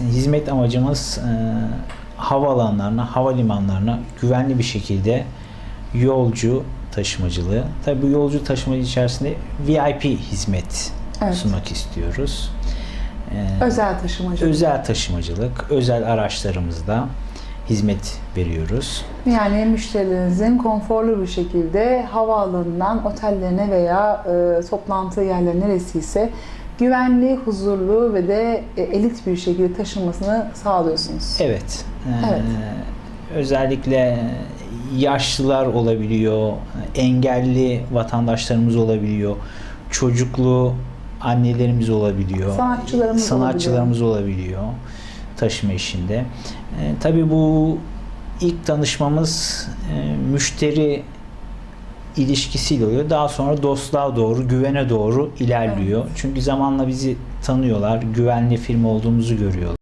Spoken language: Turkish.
Hizmet amacımız e, havaalanlarına, havalimanlarına güvenli bir şekilde yolcu taşımacılığı. Tabii bu yolcu taşımacılığı içerisinde VIP hizmet Evet. sunmak istiyoruz. E, Özel taşımacı. özel taşımacılık, özel araçlarımızda hizmet veriyoruz. Yani müşterilerinizin konforlu bir şekilde havaalanından otellerine veya e, toplantı yerleri neresiyse güvenli, huzurlu ve de e, elit bir şekilde taşınmasını sağlıyorsunuz. Evet. e, Evet. Özellikle yaşlılar olabiliyor, engelli vatandaşlarımız olabiliyor, çocuklu annelerimiz olabiliyor, Sanatçılarımız sanatçılarımız olabiliyor taşıma işinde. E, tabii bu ilk tanışmamız e, müşteri ilişkisiyle oluyor. Daha sonra dostluğa doğru, güvene doğru ilerliyor. Çünkü zamanla bizi tanıyorlar, güvenli firma olduğumuzu görüyorlar.